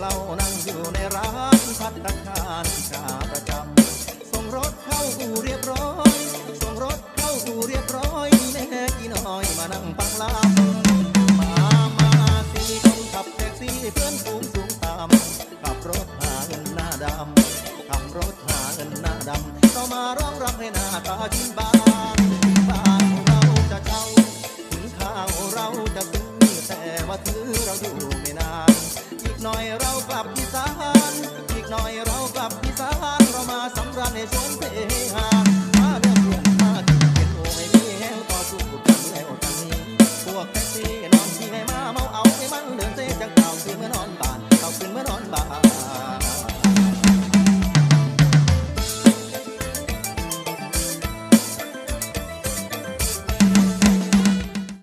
เรานั่งอยู่ในร้านพัฒนาการขาประจำส่งรถเข้าอู่เรียบร้อยส่งรถเข้าอู่เรียบร้อยแม่กี่น้อยมานั่งปังลามมามาสี่คนขับแท็กซี่เพื่อนสูงสูงตามขับรถหาเงินหน้าดำขับรถหาเงินหน้าดำก็มาร้องรำให้หน้าตาจิ้มบานบ้านเราจะเช่าถึงเราจะซื้อแต่ว่าซื้อเราอยู่ หน่อยเรากลับอีสานอีกหน่อยเรากลับอีสานเรามาสำราญในชนเพหามาเดินเรียนมาที่เป็โอ้ยมีแห้งต่สู้กันแล้วกันนี้พวกแท็กซี่นอนที่ให้มาเมาเอาให้มันเดินเซ่จังเก่าที่เมื่อนอนบ้านเก่าขึ้นเมื่อนอนบ้าน